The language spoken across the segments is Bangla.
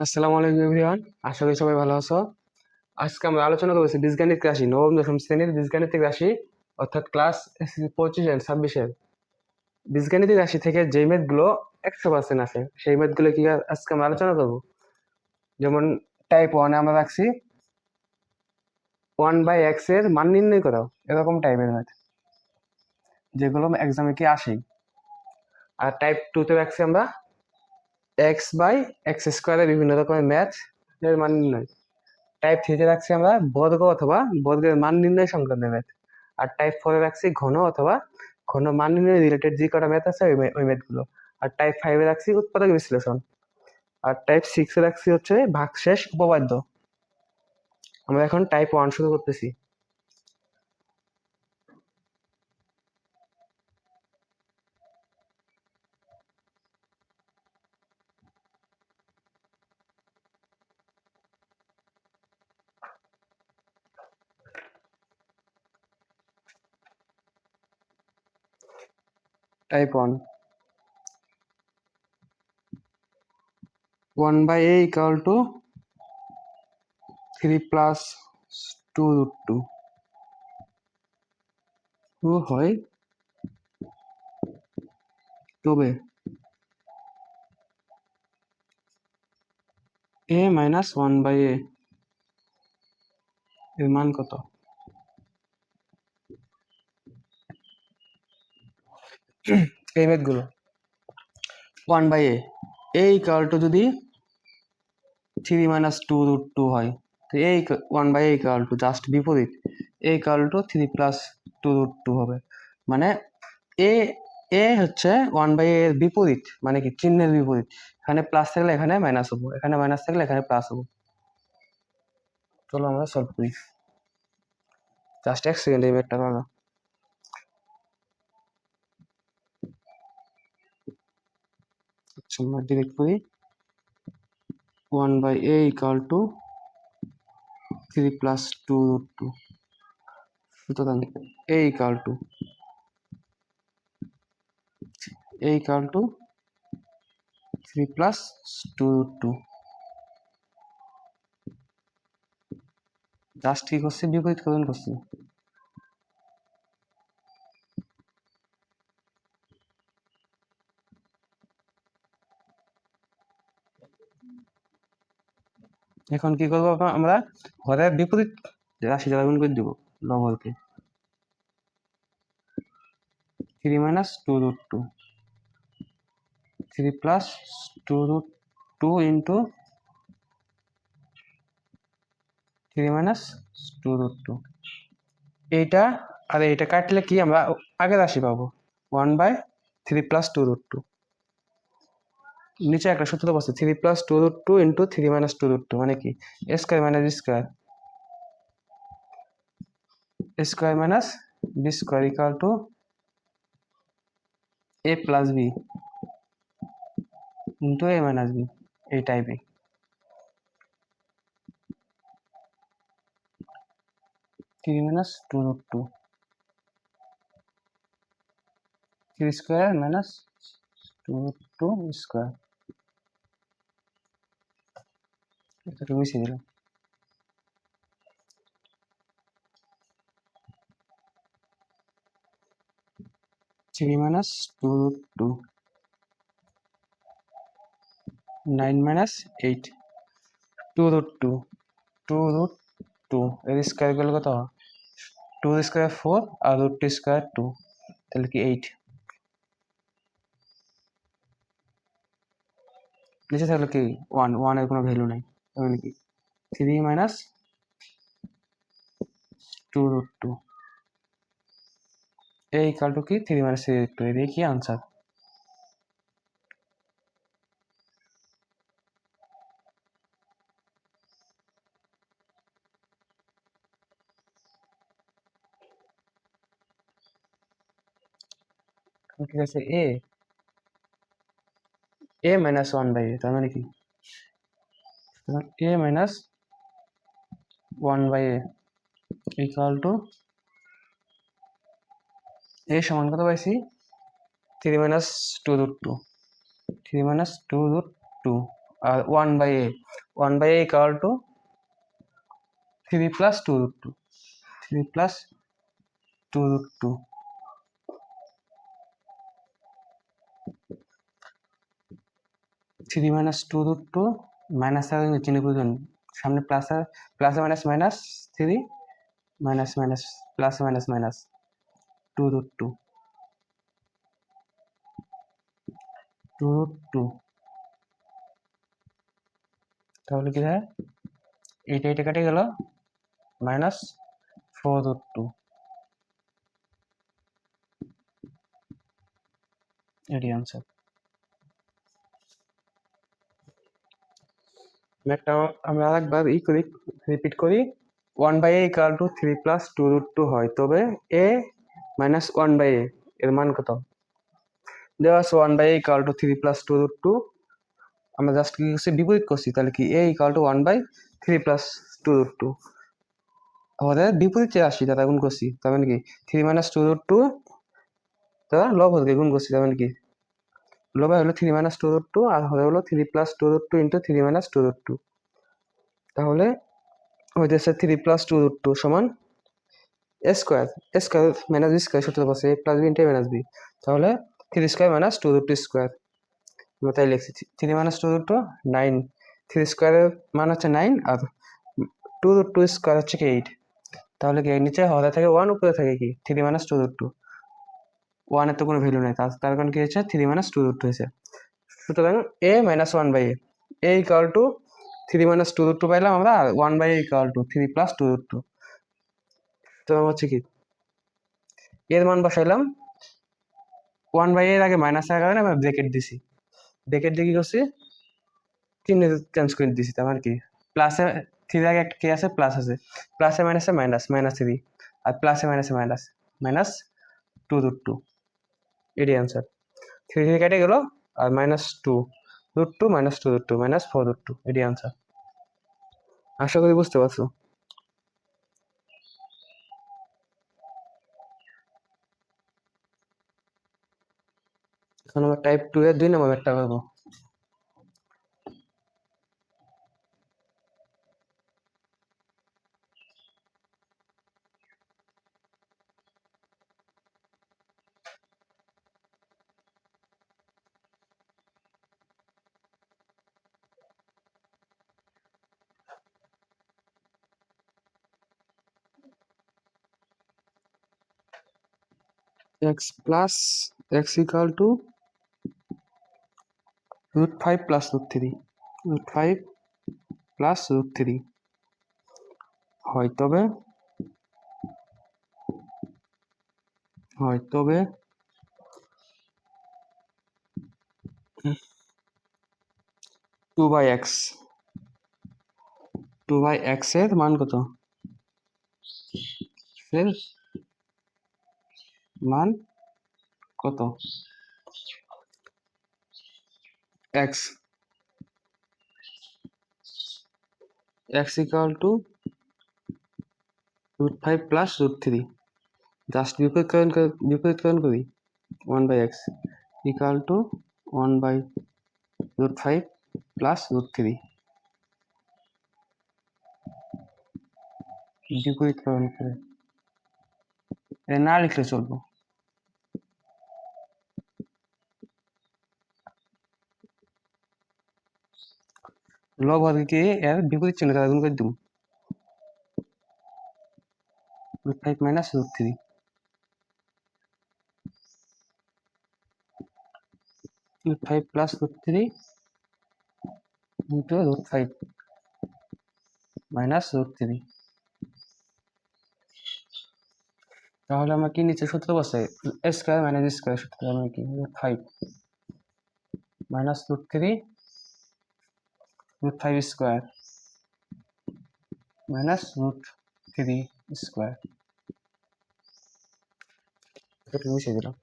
আসসালামু আলাইকুম এভরিওয়ান, আশা করি সবাই ভালো আছো। আজকে আমরা আলোচনা করেছি বীজগণিত রাশি, নবম, দশম শ্রেণির বীজগণিতিক রাশি, অর্থাৎ ক্লাস পঁচিশ এন্ড ছাব্বিশের বীজগণিতিক রাশি থেকে যে ম্যাথগুলো একশো পার্সেন্ট আছে, সেই ম্যাথগুলো কি আজকে আমরা আলোচনা করব? যেমন টাইপ ওয়ানে আমরা রাখছি ওয়ান বাই এক্সের মান নির্ণয় করাও, এরকম টাইপের ম্যাথ যেগুলো এক্সামে কি আসেই। আর টাইপ টুতে রাখছি আমরা এক্স বাই এক্স স্কোয়ারের বিভিন্ন রকমের ম্যাথ এর মান নির্ণয়। টাইপ থ্রিতে রাখছি আমরা বর্গ অথবা বর্গের মান নির্ণয় সংক্রান্ত ম্যাথ আর টাইপ ফোরে রাখছি ঘন অথবা ঘন মান নির্ণয় রিলেটেড যে কটা ম্যাথ আছে ওই ম্যাথগুলো আর টাইপ ফাইভে রাখছি উৎপাদক বিশ্লেষণ। আর টাইপ সিক্সে রাখছি হচ্ছে ভাগশেষ উপপাদ্য। আমরা এখন টাইপ ওয়ান শুরু করতেছি। Type one one by a equal to three plus two root two two হয় তবে a minus one by a এর মান কত? এই ম্যাথগুলো ওয়ান বাই এ এই ইকাল টু যদি three minus two root two হয়, তো এই ওয়ান বাই এই ইকাল টু জাস্ট বিপরীত, এই two three plus two root two হবে। মানে এ এ হচ্ছে ওয়ান বাই এর বিপরীত মানে কি চিহ্নের বিপরীত। এখানে প্লাস থাকলে এখানে মাইনাস হব, এখানে মাইনাস থাকলে এখানে প্লাস হব। চলো আমরা সলভ করি। জাস্ট এক সেকেন্ড এই ম্যাথটা পাবো আচ্ছা আমরা ডিরেক্ট করি। One by a equal to three plus two root two সুতরাং a equal to a equal to three plus two root two just কি করছি? বিপরীত করণ করছি। এখন কি করব আমরা হরের বিপরীত রাশি দ্বারা গুণ করে দিব লবরকে three minus two root two three plus two root two into three minus two root two এইটা, আর এইটা কাটলে কি আমরা আগে রাশি পাবো? One by three plus two root two নিচে একটা সূত্র বসে three plus two root two into three minus two root two মানে কি? Square minus b square square minus b square equal to a plus b into a minus b এই টাইপে three minus two root two three square minus two two square এটাকে মিশিয়ে দিলাম three minus two root two nine minus eight two root two two root two এর স্কোয়ার গেলে কত টু স্কোয়ার ফোর আর রুট টু স্কোয়ার টু তাহলে কি এইট নিচে থাকলে কি ওয়ান ওয়ানের কোনো ভ্যালু নেই। মানে কি? Three minus two root two এই ইকাল কি? Three minus three root two এটাই কি আনসার ঠিক আছে a a minus one by a তার মানে কি? A minus one by a equal to a সমান কত পাইছি? Three minus two root two three minus two root two R one by a one by a equal to three plus two root two three plus two root two three minus two root two minus আর চিহ্ন প্রয়োজন সামনে plus plus minus minus three minus minus plus minus minus two root two two root two তাহলে কি হয়? এইটা এইটা কেটে গেল মাইনাস ফোর রুট টু এটি আনসার একটা আমি আরেকবার ই করি রিপিট করি। One by a equal to three plus two root two হয়। তবে a minus one by a এর মান কত? দেওয়া one by a equal to three plus two root two আমরা জাস্ট কি করছি? বিপরীত করছি। তাহলে কি a equal to one by three plus two root two আমাদের বিপরীত যে রাশি তারা গুণ করছি। তার মানে কি? Three minus two root two তারা লব হতে গুণ করছি। তার মানে কি? লবে হলো three minus two root two আর হলে হলো three plus two root two into three minus two root two তাহলে হইতেছে three plus two root two সমান a square a square minus b square সূত্র পাচ্ছে a plus b into minus b তাহলে three square minus two root two square আমরা তাই লিখছি three minus two root two nine three স্কোয়ারের মান হচ্ছে নাইন আর টু রুট টু স্কোয়ার হচ্ছে কি এইট তাহলে কি নিচে হওয়া থাকে ওয়ান উপরে থাকে কি? Three minus two root two ওয়ানের তো কোনো ভ্যালু নেই। তার কারণ কি হচ্ছে থ্রি মাইনাস টু রুট হয়েছে। সুতরাং a minus one by a a equal to three minus two root two পাইলাম আমরা one by a equal to three plus two root two সুতরাং হচ্ছে কি? এর মান বসাইলাম। ওয়ান বাই এর আগে মাইনাস থাকার কারণে আমরা ব্রেকেট দিছি। ব্রেকেট দিয়ে কি করছি? তিন চেঞ্জ করে দিছি, তার মানে কি? প্লাসে থ্রির আগে একটা কে আছে? প্লাস আছে। প্লাসে মাইনাসে মাইনাস মাইনাস থ্রি আর প্লাসে মাইনাসে minus minus two root two এটি অ্যান্সার থ্রি থ্রি কেটে গেল, আর minus two root two minus two root two minus four root two এটি অ্যান্সার আশা করি বুঝতে পারছ? এখন আমরা টাইপ টু এর দুই নম্বর একটা করব। X plus x equal to root 5 plus root 3 root 5 plus root 3 হয় তবে হয় তবে two by x two by এক্সের মান কত মান কত? X x equal to root five plus root three just বিপরীতকরণ করে বিপরীতকরণ করি। One by x equal to one by root five plus root three বিপরীতকরণ করে। এটা না লিখলে চলবো। লব হরকে এর বিপরীত চিহ্ন দ্বারা গুণ করে দিব। Root five minus root three root five plus root three into root five minus root three তাহলে আমরা কি নিচে সূত্র বসে? স্কোয়ার মাইনাস স্কোয়ার সূত্র আমরা কি? Root five minus root three root 5 square minus root 3 square এটা মুছে দিলাম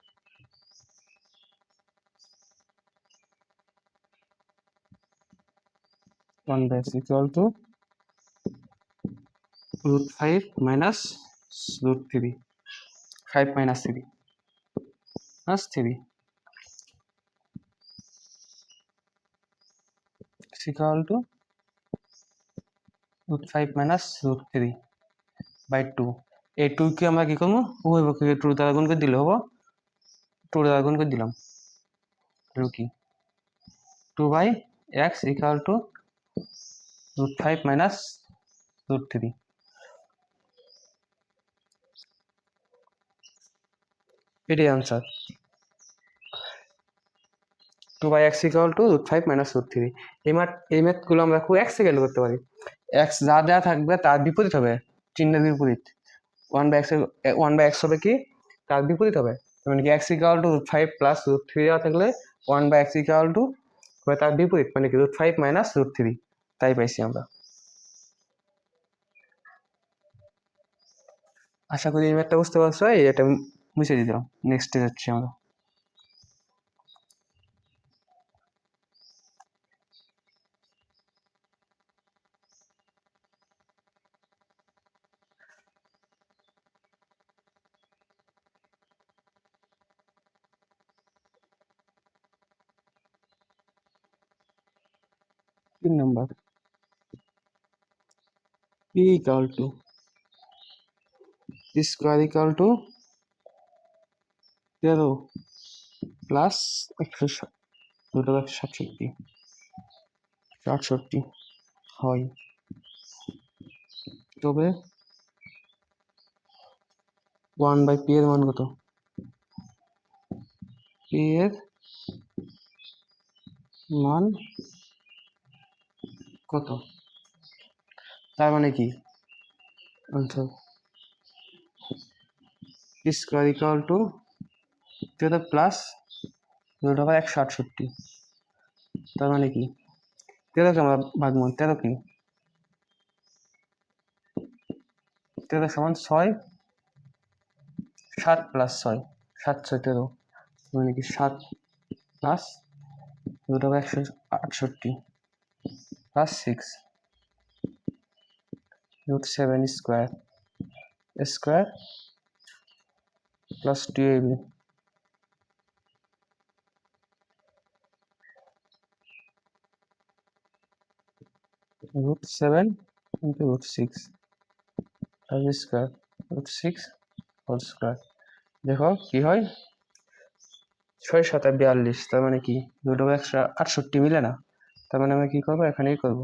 one by x equal to root 5 minus root 3 5 minus 3 plus 3 equal to root five minus root three by two এই টুকে আমরা কি করব? উভয় পক্ষকে টু দ্বারা গুণ দিলে হব? টু দ্বারা গুণ দিলাম। Rookie two by x equal to root five minus root three এটাই answer two by x equal to root five minus root three এই ম্যাথ এই ম্যাথগুলো আমরা খুব এক সেকেন্ড করতে পারি। এক্স যা যা থাকবে তার বিপরীত হবে, চিহ্নের বিপরীত। One by x one by x হবে কি? তার বিপরীত হবে। মানে কি x equal to root five plus root three দেওয়া থাকলে one by x equal to হবে তার বিপরীত মানে কি root five minus root three তাই পাইছি আমরা। আশা করি এই ম্যাথটা বুঝতে পারছ, এই এটা মুছে দিলাম। নেক্সটে যাচ্ছি আমরা। তিন number. P equal to p square equal to তেরো প্লাস একশো দুটো একশো সাতষট্টি আটষট্টি হয়। তবে ওয়ান বাই পি এর মান কত? পি এর মান কত? তার মানে কি? আনসার স্কোয়ার ইকুয়াল টু তেরো প্লাস দুটো টাকা একশো আটষট্টি। তার মানে কি? তেরোকে আমরা ভাগমন তেরো কি? তেরো সমান ছয়, সাত প্লাস ছয়, সাত ছয় তেরো। মানে কি? সাত প্লাস দুটো একশো আটষট্টি। Plus six root 7 square square plus 2ab root 7 into root 6 whole square root 6 whole square দেখো কি হয় ছয় সাত বিয়াল্লিশ তার মানে কি দুটো একশো আটষট্টি মিলে না তার মানে আমরা কি করব? এখানেই করব।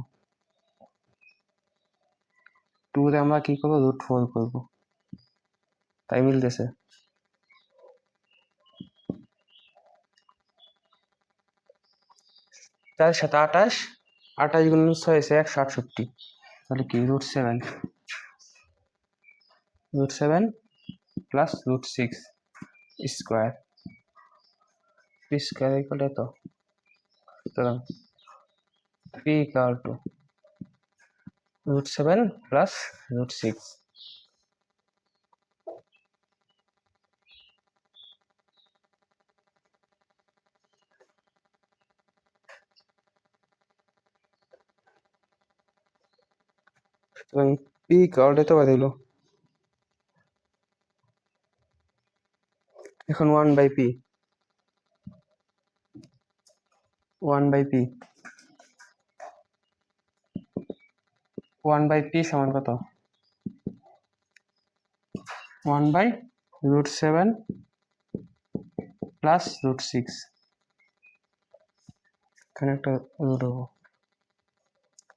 টুতে আমরা কি করব? রুট ফোর করব। তাই মিলতেছে। চার সাথে আঠাশ আঠাশ গুণ এসে একশো আটষট্টি। তাহলে কি? Root seven root seven plus root six square square equal এত? সুতরাং three equal to root 7 plus root 6 সুতরাং পি কার্ড এত বাদিল এখন one by p one by p one by p সমান কত? One by root seven plus root six. এখানে একটা রুট হব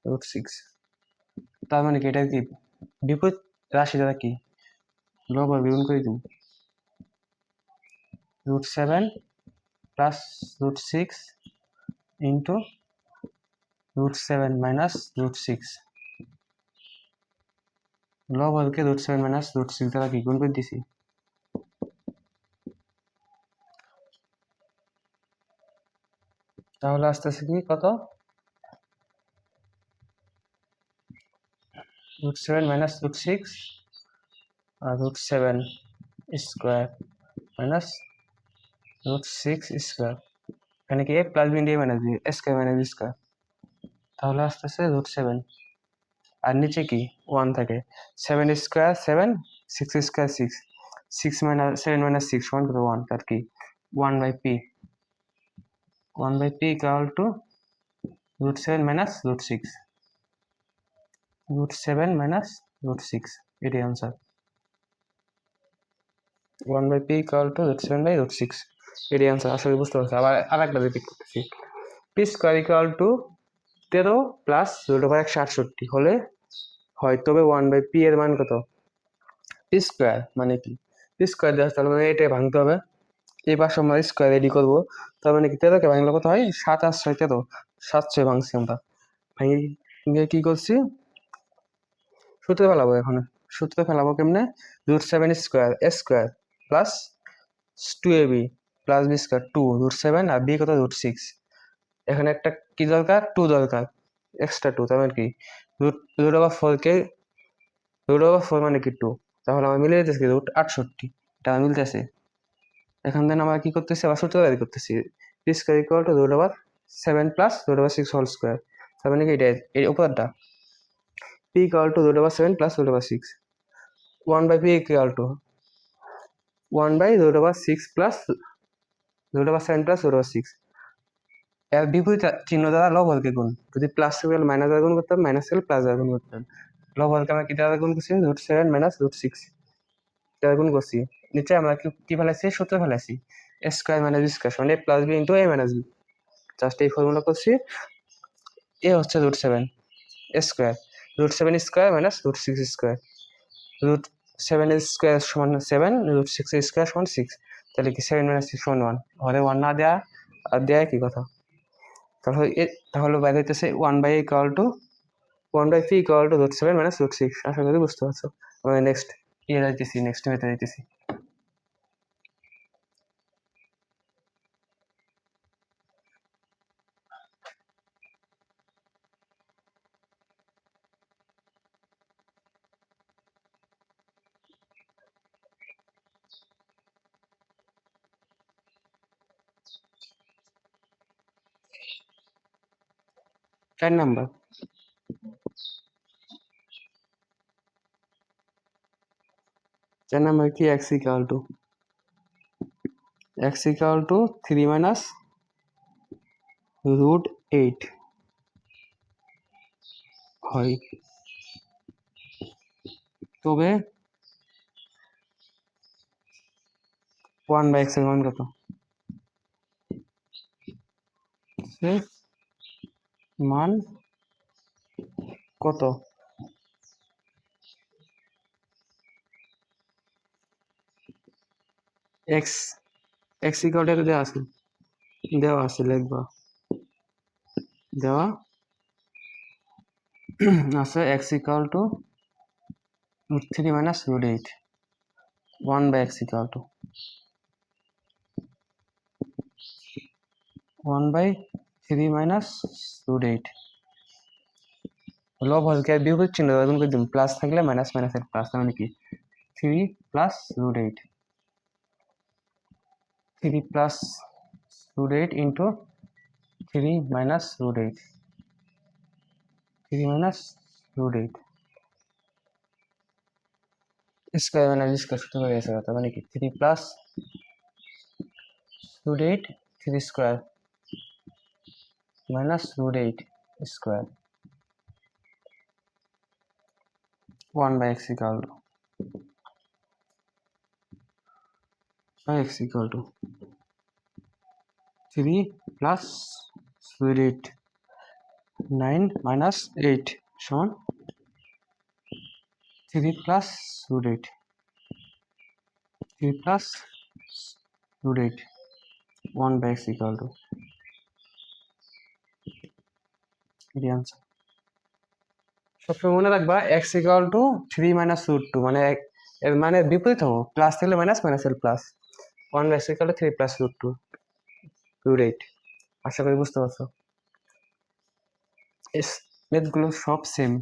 রুট সিক্স। তার মানে কি? এটা কি বিপরীত রাশি দ্বারা কি? লব আর বিগুণ করে দিব root seven plus root six into root seven minus root six. লবকে root seven minus root six দ্বারা কি গুণ করে দিছি তাহলে আসতেছে কি কত root seven minus root six আর root seven square minus root six square এখানে কি a plus b into minus b square minus square তাহলে আসতেছে রুট সেভেন আর নিচে কি? ওয়ান থাকে। Seven square seven six square six six minus seven minus six one কত ওয়ান তার কি? One by p one by p equal to root seven minus root six root seven minus root six এটাই answer one by p equal to root seven by root six এটাই আনসার আসলে বুঝতে পারছি। আবার আর একটা রিপিট করতেছি। পি স্কোয়ার ইকাল টু তেরো প্লাস রুট ওভার একশো আটষট্টি, হলে হয়, তবে ওয়ান বাই পি এর মান কত? পি স্কোয়ার মানে কি? পি স্কোয়ার দেওয়া তাহলে মানে এটাই ভাঙতে হবে। পাশে আমরা স্কোয়ার রেডি করব। তার মানে কি? তেরোকে ভাঙলে কত হয়? সাত আর ছয় তেরো। সাত, ছয় ভাঙছি আমরা। ভাঙে গিয়ে কী করছি? সূত্রে ফেলাবো এখন। সূত্রে ফেলাবো কেমনে? Root seven square a square plus two a b plus b square two root seven R b কত? রুট সিক্স এখানে একটা কি দরকার? টু দরকার। এক্সট্রা টু তার মানে কি? রুট রুট ওভার ফোরকে রুট ওভার ফোর মানে কি টু তাহলে আমার মিলে যেতেছে রুট আটষট্টি। এটা আমার মিলতেছে এখান থেকে আমরা কি করতেছি? আবার সূত্র তৈরি করতেছি। P square equal to root over seven plus root over six whole square তার মানে কি? এটা এই উপরটা। P equal to root over seven plus root over six one by p equal to one by root over six plus root over seven plus root over six এর বিপরীত চিহ্ন দ্বারা লবহরকে গুণ। যদি প্লাস থেকে মাইনাস দ্বারা গুণ করতাম মাইনাস থেকে প্লাস দ্বারা গুণ করতাম। লবহরকে আমরা কি দ্বারা গুণ করছি? Root seven minus root six দ্বারা গুণ করছি। নিচে আমরা কি ফেলাইছি? সূত্র ফেলাইছি। A square minus b square মানে plus b into a minus b just এই ফর্মুলা করছি। এ হচ্ছে root seven a square root seven square minus root six square root seven square সমান সেভেন রুট সিক্স স্কোয়ার সমান সিক্স তাহলে কি সেভেন মাইনাস সিক্স সমান ওয়ান ঘরে ওয়ান না দেওয়া আর দেওয়া কি কথা। তাহলে তাহলে বাইরে হইতেছে one by equal to one by three equal to root seven minus root six আশা করি বুঝতে পারছ। আমরা নেক্সট ইয়ে যাইতেছি নেক্সট মেতে যাইতেছি। চার নাম্বার চার নাম্বার কি x equal to x equal to three minus root eight হয় তবে ওয়ান বাই এক্সের মান কত সে মান কত? এক্স এক্স ইকাল টু দেওয়া আছে। দেওয়া আছে, লিখবা। দেওয়া আছে x equal to root three minus root eight one by x equal to one by three minus root eight লব হলকে বিপরীত চিহ্ন এখন করে দিন প্লাস থাকলে মাইনাস মাইনাসের প্লাস তার মানে কি? Three plus root eight three plus root eight into three minus root eight three minus root eight square minus square সূত্র হয়ে গেছে, তার মানে কি? Three plus root eight three square minus root 8 square 1 by x equal to by x equal to 3 plus root 8 9 minus 8 সমান 3 plus root 8 3 plus root 8 1 by x equal to এটি আনসার সবসময় মনে রাখবা x equal to three minus root two মানে মানে বিপরীত হব প্লাস থাকলে minus minus L plus one x equal to three plus root two root eight আশা করি বুঝতে পারছ। এস মেথগুলো সব same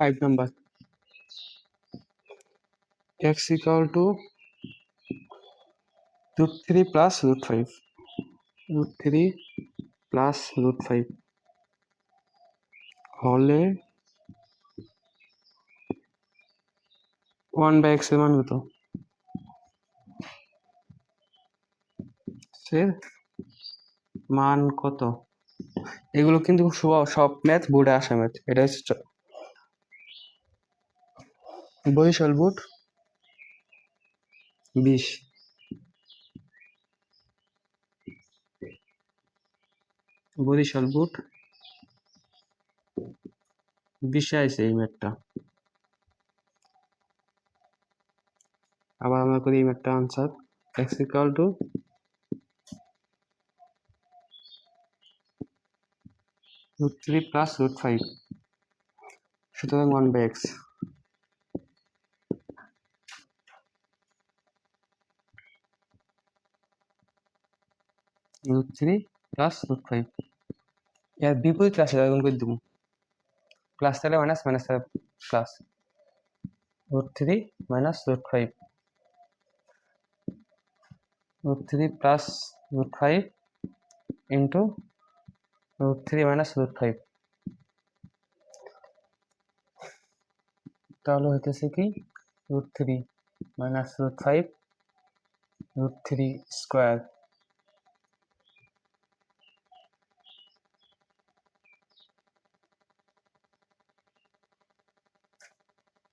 five number x equal to root three plus root five root three plus root five হলে ওয়ান বাই এক্সের মান কত? মান কত? এগুলো কিন্তু সব- ম্যাথ বোর্ডে আসে ম্যাথ এটা হচ্ছে বরিশাল বোর্ড বিশ। বরিশাল বোর্ড বিশে এই ম্যাথটা আবার আমরা করি এই ম্যাথটা answer. X equal to? Root three plus root five. সুতরাং one by x. Root three plus root five এর বিপরীত রাশি এরকম করে দেবো। প্লাস তাহলে মাইনাস মাইনাস তাহলে plus root three minus root five root three plus root five into root three minus root five তাহলে হইতেছে কি? Root three minus root five root three square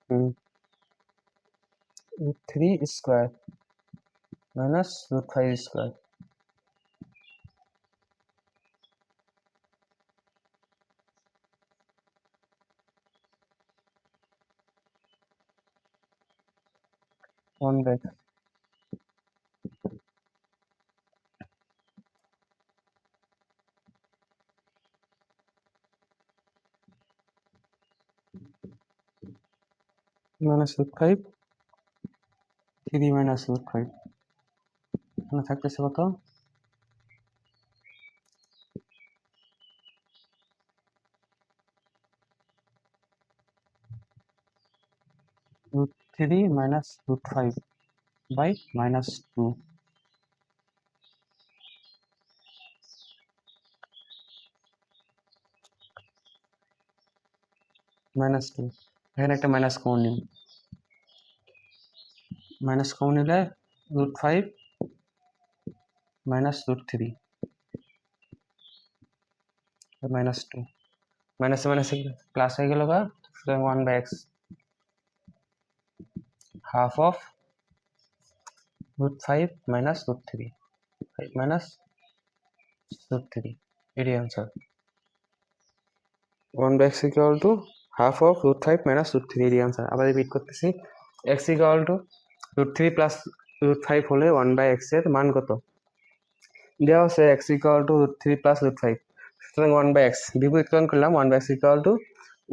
3 square minus root 5 square. One back. Minus root 5 3 minus root 5 এখানে থাকতেছে কত root 3 minus root 5 by minus 2 minus two এখানে একটা মাইনাস কমন নিন মাইনাস কমন নিলে root five minus root three minus two minus minus plus হয়ে গেল বা সুতরাং one by x half of root five minus root three five minus root three এটাই answer one by x equal to half of root five minus root three এটাই আনসার আবার রিপিট করতেছি। X equal to root three plus root five হলে ওয়ান বাই এক্সের মান কত? দেওয়া হচ্ছে x equal to root three plus root five সুতরাং ওয়ান বাই এক্স বিপরীতকরণ করলাম one by x equal to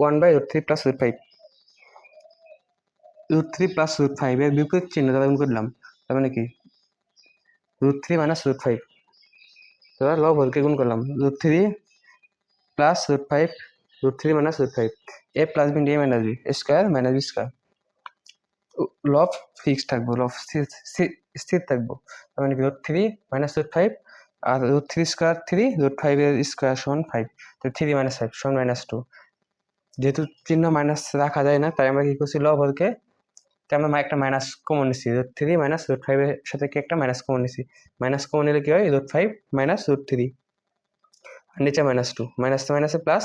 one by root three plus root five root three plus root five এর বিপরীত চিহ্ন দ্বারা করলাম, তার মানে কি? Root three minus root five এবার লব হলকে গুণ করলাম। Root three plus root five root three minus root five a plus b D minus b square minus b square লব ফিক্স থাকব লব স্থির থাকব। তার মানে root three minus root five আর root three square three root ফাইভের স্কোয়ার সমান ফাইভ তো থ্রি মাইনাস ফাইভ সমান মাইনাস টু যেহেতু চিহ্ন মাইনাস রাখা যায় না, তাই আমরা কি করছি? লব হলকে তাই আমরা একটা মাইনাস কমন নিছি। রুট থ্রি মাইনাস রুট ফাইভের সাথে কি একটা মাইনাস কমন নিছি। মাইনাস কমন নিলে কি হয়? Root five minus root three নিচে মাইনাস টু মাইনাস মাইনাসে প্লাস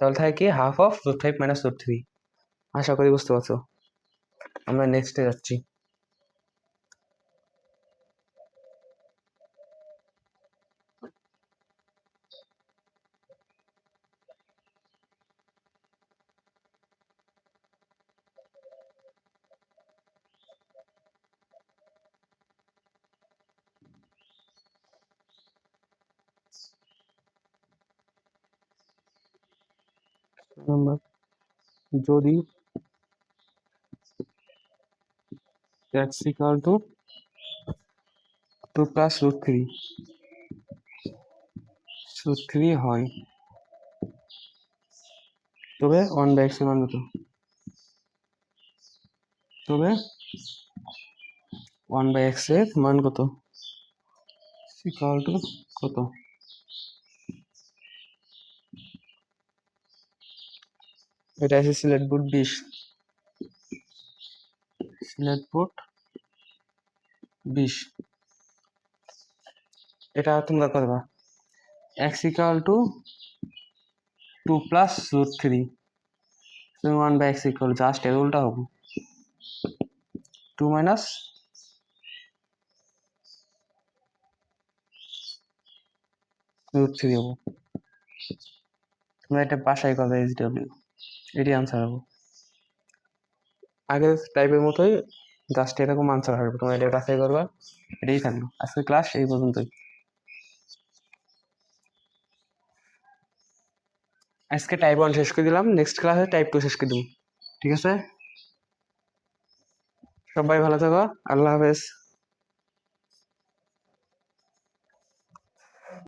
তাহলে থাকে কি half of root five minus root three আশা করি বুঝতে পারছ। আমরা নেক্সটে যাচ্ছি। নাম্বার। যদি x equal to two plus root three root three হয়, তবে ওয়ান বাই এক্স মান কত? তবে ওয়ান বাই এক্সের মান কত? ইকুয়াল টু কত? এটা আছে সিলেট বোর্ড বিশ সিলেট বোর্ড বিশ এটা তোমরা করবা। X equal to two plus root three one by x equal just এর উল্টা হব। টু মাইনাস রুট থ্রি হব। তোমরা এটা বাসায় করবে এইচ ডাব্লিউ এটি আনসার হব। আগের টাইপের মতোই জাস্ট এরকম আনসার হবে। তোমরা এটা বাসায় করবা, এটাই থাকবে। আজকে ক্লাস এই পর্যন্তই। আজকে টাইপ ওয়ান শেষ করে দিলাম নেক্সট ক্লাসে টাইপ টু শেষ করে দেবো। ঠিক আছে? সবাই ভালো থাকো, আল্লাহ হাফেজ।